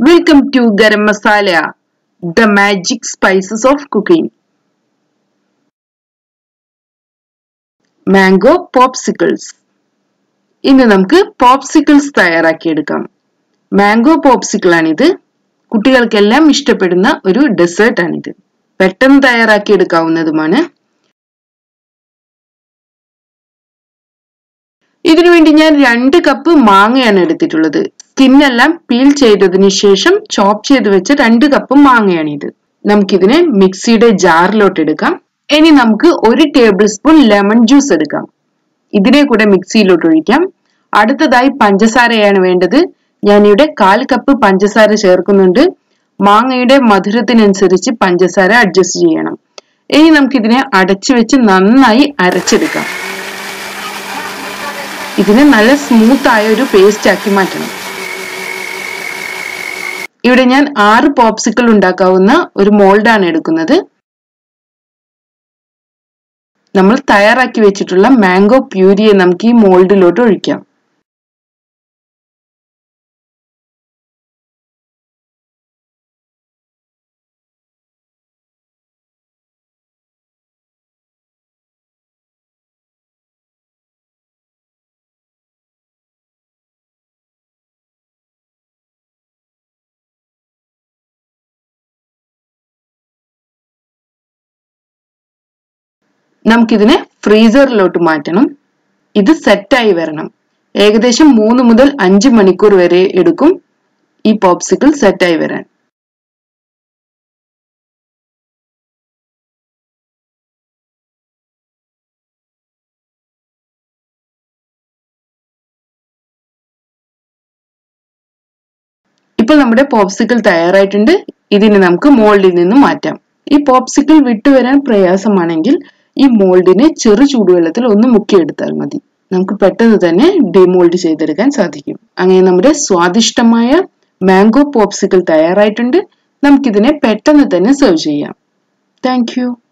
Welcome to garam masala the magic spices of cooking mango popsicles ഇന്ന് നമുക്ക് popsicles തയ്യാറാക്കിയെടുക്കാം. Mango popsicle ആണിത് കുട്ടികൾക്കെല്ലാം ഇഷ്ടപ്പെടുന്ന ഒരു ഡെസേർട്ട് ആണിത്. പെട്ടെന്ന് തയ്യാറാക്കിയെടുക്കാവുന്നതുമാണ് ഇതിനുവേണ്ടി ഞാൻ രണ്ട് കപ്പ് മാങ്ങയാണ് എടുത്തിട്ടുള്ളത്. സ്കിന്നെല്ലാം പീൽ ചെയ്തതിന് ശേഷം ചോപ്പ് ചെയ്ത് വെച്ച രണ്ട് കപ്പ് മാങ്ങയാണിത് നമുക്കിതിനെ മിക്സിയുടെ ജാറിലോട്ട് എടുക്കാം. ഇനി നമുക്ക് ഒരു ടേബിൾ സ്പൂൺ ലെമൺ ജ്യൂസ് എടുക്കാം. ഇതിനെ കൂടെ മിക്സിയിലോട്ട് ഒഴിക്കാം. അടുത്തതായി പഞ്ചസാരയാണ് വേണ്ടത്. ഞാനിവിടെ കാൽ കപ്പ് പഞ്ചസാര ചേർക്കുന്നുണ്ട്. മാങ്ങയുടെ മധുരത്തിനനുസരിച്ച് പഞ്ചസാര അഡ്ജസ്റ്റ് ചെയ്യണം. ഇനി നമുക്കിതിനെ അടച്ചു വെച്ച് നന്നായി അരച്ചെടുക്കാം. ഇതിനെ നല്ല സ്മൂത്ത് ആയ ഒരു പേസ്റ്റ് ആക്കി മാറ്റണം. ഇവിടെ ഞാൻ ആറ് പോപ്സിക്കിൾ ഉണ്ടാക്കാവുന്ന ഒരു മോൾഡാണ് എടുക്കുന്നത്. നമ്മൾ തയ്യാറാക്കി വെച്ചിട്ടുള്ള മാംഗോ പ്യൂരിയെ നമുക്ക് ഈ മോൾഡിലോട്ട് ഒഴിക്കാം. നമുക്കിതിനെ ഫ്രീസറിലോട്ട് മാറ്റണം. ഇത് സെറ്റായി വരണം. ഏകദേശം മൂന്ന് മുതൽ അഞ്ച് മണിക്കൂർ വരെ എടുക്കും ഈ പോപ്സിക്കിൾ സെറ്റായി വരാൻ. ഇപ്പോൾ നമ്മുടെ പോപ്സിക്കിൾ തയ്യാറായിട്ടുണ്ട്. ഇതിനെ നമുക്ക് മോൾഡിൽ നിന്ന് മാറ്റാം. ഈ പോപ്സിക്കിൾ വിട്ടുവരാൻ പ്രയാസമാണെങ്കിൽ ഈ മോൾഡിനെ ചെറു ചൂടുവെള്ളത്തിൽ ഒന്ന് മുക്കിയെടുത്താൽ മതി. നമുക്ക് പെട്ടെന്ന് തന്നെ ഡിമോൾഡ് ചെയ്തെടുക്കാൻ സാധിക്കും. അങ്ങനെ നമ്മുടെ സ്വാദിഷ്ടമായ മാംഗോ പോപ്സിക്കിൾ തയ്യാറായിട്ടുണ്ട്. നമുക്കിതിനെ പെട്ടെന്ന് തന്നെ സെർവ് ചെയ്യാം. താങ്ക്